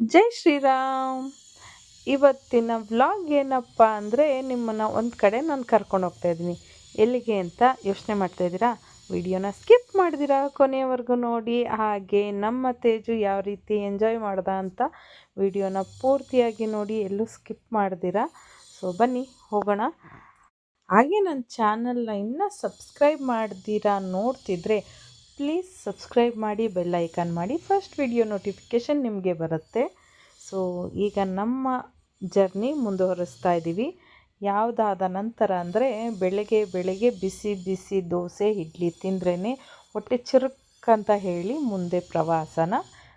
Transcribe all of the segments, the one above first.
ಜೈ ಶ್ರೀರಾಮ್. ಇವತ್ತಿನ ವ್ಲಾಗ್ ಏನಪ್ಪ ಅಂದರೆ ನಿಮ್ಮನ್ನು ಒಂದು ಕಡೆ ನಾನು ಕರ್ಕೊಂಡು ಹೋಗ್ತಾ ಇದ್ದೀನಿ. ಎಲ್ಲಿಗೆ ಅಂತ ಯೋಚನೆ ಮಾಡ್ತಾ ಇದ್ದೀರಾ? ವಿಡಿಯೋನ ಸ್ಕಿಪ್ ಮಾಡಿದಿರಾ ಕೊನೆಯವರೆಗೂ ನೋಡಿ. ಹಾಗೆ ನಮ್ಮ ತೇಜು ಯಾವ ರೀತಿ ಎಂಜಾಯ್ ಮಾಡ್ದ ಅಂತ ವಿಡಿಯೋನ ಪೂರ್ತಿಯಾಗಿ ನೋಡಿ, ಎಲ್ಲೂ ಸ್ಕಿಪ್ ಮಾಡ್ದಿರಾ? ಸೊ ಬನ್ನಿ, ಹೋಗೋಣ. ಹಾಗೆ ನನ್ನ ಚಾನಲ್ನ ಇನ್ನೂ ಸಬ್ಸ್ಕ್ರೈಬ್ ಮಾಡ್ದಿರಾ ನೋಡ್ತಿದ್ರೆ ಪ್ಲೀಸ್ ಸಬ್ಸ್ಕ್ರೈಬ್ ಮಾಡಿ ಬೆಲ್ ಐಕಾನ್ ಮಾಡಿ. ಫಸ್ಟ್ ವಿಡಿಯೋ ನೋಟಿಫಿಕೇಷನ್ ನಿಮಗೆ ಬರುತ್ತೆ. ಸೊ ಈಗ ನಮ್ಮ ಜರ್ನಿ ಮುಂದುವರಿಸ್ತಾ ಇದ್ದೀವಿ ಯಾವುದಾದ ನಂತರ ಅಂದರೆ ಬೆಳಗ್ಗೆ ಬೆಳಗ್ಗೆ ಬಿಸಿ ಬಿಸಿ ದೋಸೆ, ಇಡ್ಲಿ ತಿಂದ್ರೇ ಹೊಟ್ಟೆ ಚುರುಕ್ ಅಂತ ಹೇಳಿ ಮುಂದೆ ಪ್ರವಾಸನ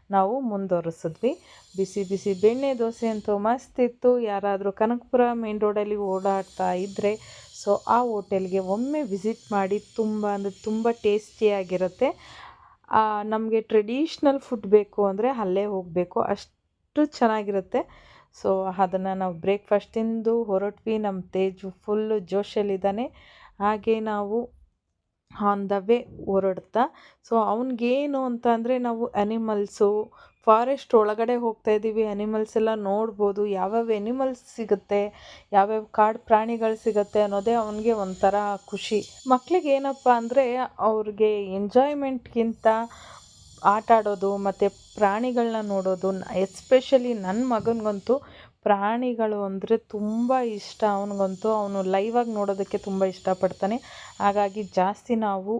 ನಾವು ಮುಂದುವರಿಸಿದ್ವಿ. ಬಿಸಿ ಬಿಸಿ ಬೆಣ್ಣೆ ದೋಸೆ ಅಂತೂ ಮಸ್ತ್ ಇತ್ತು. ಯಾರಾದರೂ ಕನಕಪುರ ಮೇನ್ ರೋಡಲ್ಲಿ ಓಡಾಡ್ತಾ ಇದ್ದರೆ ಸೊ ಆ ಹೋಟೆಲ್ಗೆ ಒಮ್ಮೆ ವಿಸಿಟ್ ಮಾಡಿ ತುಂಬ ಅಂದರೆ ತುಂಬ ಟೇಸ್ಟಿಯಾಗಿರುತ್ತೆ ನಮಗೆ ಟ್ರೆಡಿಷ್ನಲ್ ಫುಡ್ ಬೇಕು ಅಂದರೆ ಅಲ್ಲೇ ಹೋಗಬೇಕು. ಅಷ್ಟು ಚೆನ್ನಾಗಿರುತ್ತೆ. ಸೊ ಅದನ್ನು ನಾವು ಬ್ರೇಕ್ಫಾಸ್ಟ್ ತಿಂದು ಹೊರಟ್ವಿ. ನಮ್ಮ ತೇಜು ಫುಲ್ಲು ಜೋಶಲ್ಲಿದ್ದಾನೆ ಹಾಗೆ ನಾವು ಆನ್ ದ ವೇ ಹೊರಡ್ತಾ ಸೊ ಅವ್ನಿಗೇನು ಅಂತ ಅಂದರೆ ನಾವು ಅನಿಮಲ್ಸು, ಫಾರೆಸ್ಟ್ ಒಳಗಡೆ ಹೋಗ್ತಾ ಇದ್ದೀವಿ ಅನಿಮಲ್ಸ್ ಎಲ್ಲ ನೋಡ್ಬೋದು, ಯಾವ್ಯಾವ ಎನಿಮಲ್ಸ್ ಸಿಗುತ್ತೆ, ಯಾವ್ಯಾವ ಕಾಡು ಪ್ರಾಣಿಗಳು ಸಿಗುತ್ತೆ ಅನ್ನೋದೇ ಅವನಿಗೆ ಒಂಥರ ಖುಷಿ. ಮಕ್ಳಿಗೆ ಏನಪ್ಪ ಅಂದರೆ ಅವ್ರಿಗೆ ಎಂಜಾಯ್ಮೆಂಟ್ಗಿಂತ ಆಟ ಆಡೋದು ಮತ್ತು ಪ್ರಾಣಿಗಳನ್ನ ನೋಡೋದು ಎಸ್ಪೆಷಲಿ ನನ್ನ ಮಗನಿಗಂತೂ ಪ್ರಾಣಿಗಳು ಅಂದರೆ ತುಂಬ ಇಷ್ಟ ಅವನಿಗಂತೂ ಅವನು ಲೈವಾಗಿ ನೋಡೋದಕ್ಕೆ ತುಂಬ ಇಷ್ಟಪಡ್ತಾನೆ. ಹಾಗಾಗಿ ಜಾಸ್ತಿ ನಾವು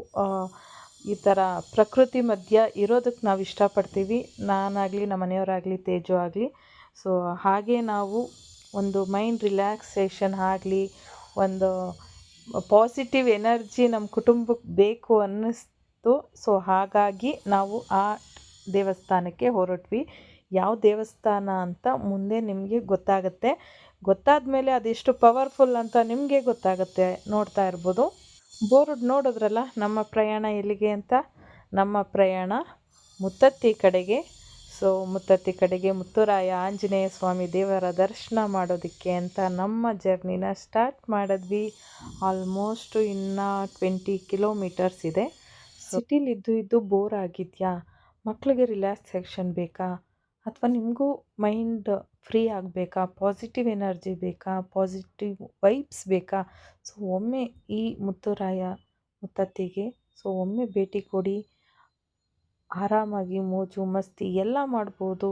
ಈ ಥರ ಪ್ರಕೃತಿ ಮಧ್ಯ ಇರೋದಕ್ಕೆ ನಾವು ಇಷ್ಟಪಡ್ತೀವಿ. ನಾನಾಗಲಿ, ನಮ್ಮ ಮನೆಯವರಾಗಲಿ, ತೇಜು ಆಗಲಿ. ಸೊ ಹಾಗೆ ನಾವು ಒಂದು ಮೈಂಡ್ ರಿಲ್ಯಾಕ್ಸೇಷನ್ ಆಗಲಿ, ಒಂದು ಪಾಸಿಟಿವ್ ಎನರ್ಜಿ ನಮ್ಮ ಕುಟುಂಬಕ್ಕೆ ಬೇಕು ಅನ್ನಿಸ್ತು. ಸೊ ಹಾಗಾಗಿ ನಾವು ಆ ದೇವಸ್ಥಾನಕ್ಕೆ ಹೊರಟ್ವಿ. ಯಾವ ದೇವಸ್ಥಾನ ಅಂತ ಮುಂದೆ ನಿಮಗೆ ಗೊತ್ತಾಗುತ್ತೆ. ಗೊತ್ತಾದ ಮೇಲೆ ಅದೆಷ್ಟು ಪವರ್ಫುಲ್ ಅಂತ ನಿಮಗೆ ಗೊತ್ತಾಗುತ್ತೆ ನೋಡ್ತಾ ಇರ್ಬೋದು. ಬೋರ್ಡ್ ನೋಡಿದ್ರಲ್ಲ ನಮ್ಮ ಪ್ರಯಾಣ ಎಲ್ಲಿಗೆ ಅಂತ? ನಮ್ಮ ಪ್ರಯಾಣ ಮುತ್ತತ್ತಿ ಕಡೆಗೆ. ಸೊ ಮುತ್ತತ್ತಿ ಕಡೆಗೆ ಮುತ್ತುರಾಯ ಆಂಜನೇಯ ಸ್ವಾಮಿ ದೇವರ ದರ್ಶನ ಮಾಡೋದಕ್ಕೆ ಅಂತ ನಮ್ಮ ಜರ್ನಿನ ಸ್ಟಾರ್ಟ್ ಮಾಡಿದ್ವಿ. ಆಲ್ಮೋಸ್ಟು ಇನ್ನು ಟ್ವೆಂಟಿ ಕಿಲೋಮೀಟರ್ಸ್ ಇದೆ. ಸಿಟಿಲಿದ್ದು ಇದ್ದು ಬೋರ್ ಆಗಿದೆಯಾ? ಮಕ್ಕಳಿಗೆ ರಿಲ್ಯಾಕ್ಸೇಷನ್ ಬೇಕಾ? ಅಥವಾ ನಿಮಗೂ ಮೈಂಡ್ ಫ್ರೀ ಆಗಬೇಕಾ? ಪಾಸಿಟಿವ್ ಎನರ್ಜಿ ಬೇಕಾ? ಪಾಸಿಟಿವ್ ವೈಬ್ಸ್ ಬೇಕಾ? ಸೊ ಒಮ್ಮೆ ಈ ಮುತ್ತುರಾಯ ಮುತ್ತತ್ತಿಗೆ, ಸೊ ಒಮ್ಮೆ ಭೇಟಿ ಕೊಡಿ. ಆರಾಮಾಗಿ ಮೋಜು, ಮಸ್ತಿ ಎಲ್ಲ ಮಾಡ್ಬೋದು.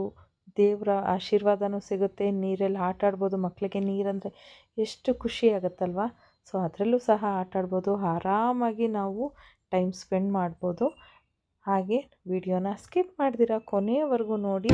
ದೇವರ ಆಶೀರ್ವಾದನೂ ಸಿಗುತ್ತೆ. ನೀರಲ್ಲಿ ಆಟ ಆಡ್ಬೋದು. ಮಕ್ಕಳಿಗೆ ನೀರಂದರೆ ಎಷ್ಟು ಖುಷಿ ಆಗುತ್ತಲ್ವಾ? ಸೊ ಅದರಲ್ಲೂ ಸಹ ಆಟಾಡ್ಬೋದು ಆರಾಮಾಗಿ ನಾವು ಟೈಮ್ ಸ್ಪೆಂಡ್ ಮಾಡ್ಬೋದು. ಹಾಗೆ ವಿಡಿಯೋನ ಸ್ಕಿಪ್ ಮಾಡ್ದಿರ ಕೊನೆಯವರೆಗೂ ನೋಡಿ.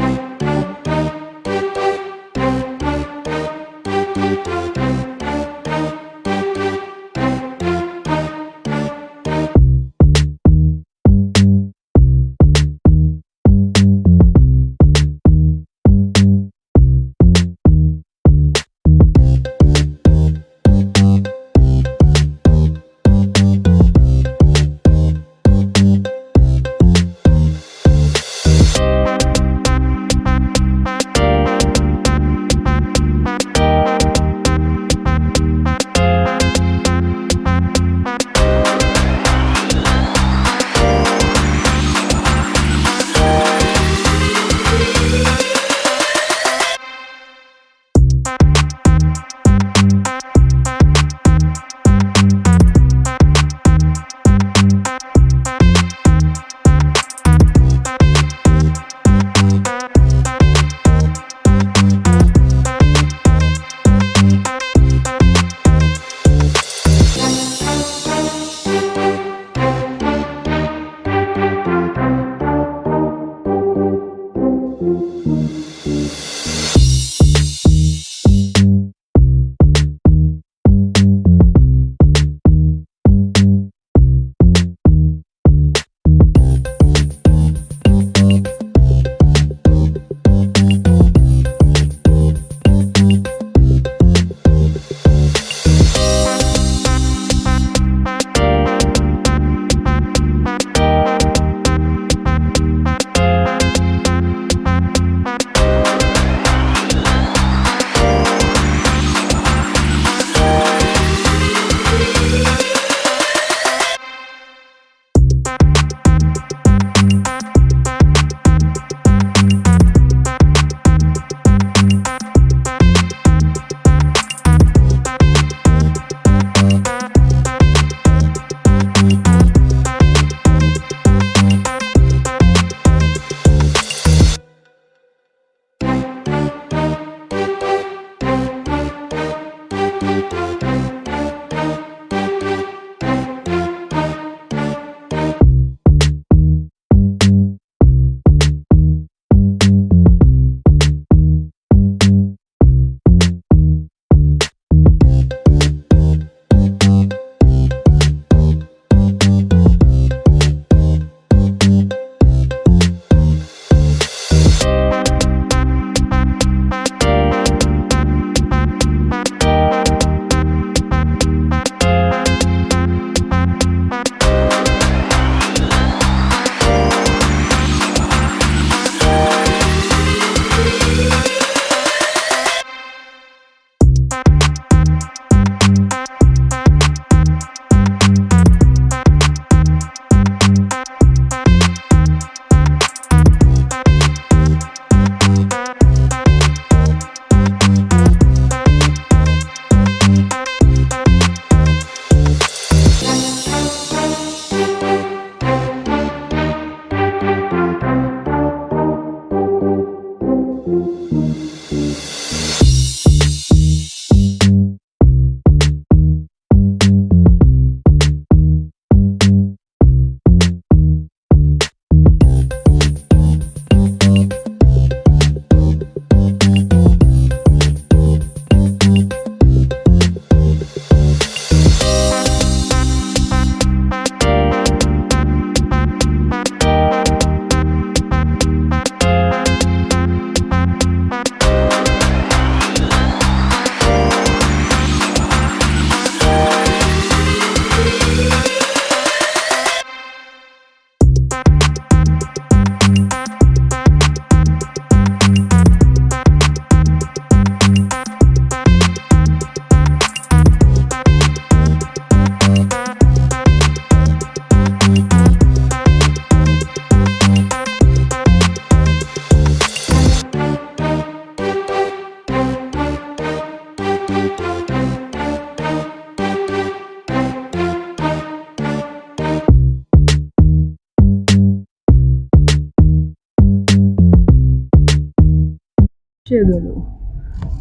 ವಿಷಯಗಳು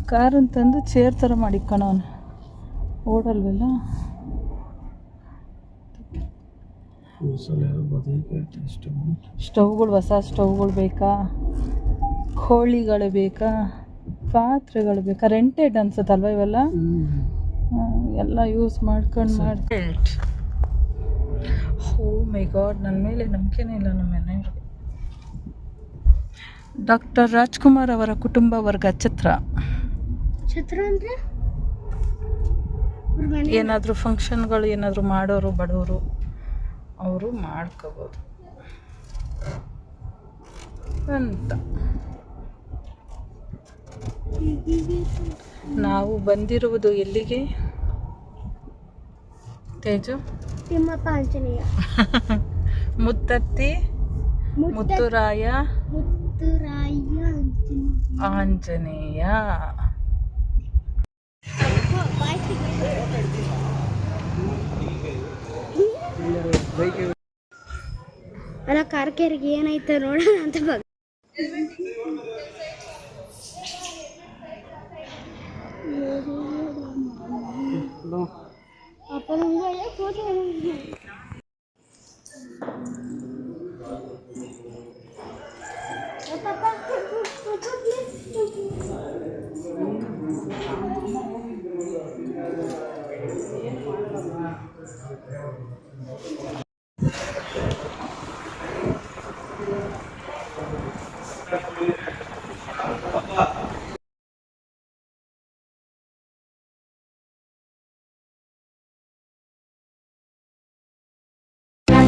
ಕಾರ್ ಅಂತಂದು ಚೇರ್ ಥರ ಮಾಡಿಕ್ಕೊಳವನು ಓಡಲ್ವಲ್ಲ? ಸ್ಟವ್ಗಳು, ಹೊಸ ಸ್ಟವ್ಗಳು ಬೇಕಾ? ಕೋಳಿಗಳು ಬೇಕಾ? ಪಾತ್ರೆಗಳು ಬೇಕಾ? ರೆಂಟೆಡ್ ಅನ್ಸುತ್ತಲ್ವ ಇವೆಲ್ಲ? ಎಲ್ಲ ಯೂಸ್ ಮಾಡ್ಕೊಂಡು ಮಾಡ್ಕೊಂಡು ಹೋ ಮೈ ಗಾಡ್ ನನ್ನ ಮೇಲೆ ನಂಬಿಕೆನೇ ಇಲ್ಲ ನಮ್ಮ ಮನೆಯವ್ರಿಗೆ ಡಾಕ್ಟರ್ ರಾಜ್ಕುಮಾರ್ ಅವರ ಕುಟುಂಬ ವರ್ಗ ಚಿತ್ರ ಚಿತ್ರ ಅಂದ್ರೆ? ಏನಾದರೂ ಫಂಕ್ಷನ್ಗಳು ಏನಾದರೂ ಮಾಡೋರು ಬಡವರು ಅವರು ಮಾಡ್ಕೋಬೋದು. ಅಂತ. ನಾವು ಬಂದಿರುವುದು ಎಲ್ಲಿಗೆ? ತೇಜು? ತಿಮ್ಮಪ್ಪ ಆಂಜನೇಯ. ಮುತ್ತತ್ತಿ ಮುತ್ತ ಮುತ್ತುರಾಯ ಮುತ್ತುರಾಯ. ಆಂಜನೇಯ. ಅಲ್ಲ ಕಾರ್ಕೇರಿಗೆ ಏನೈತೆ ನೋಡೋಣ ಅಂತ ಬಗ್ ಅಪ್ಪ ನಂಗೆ ಫೋಟೋ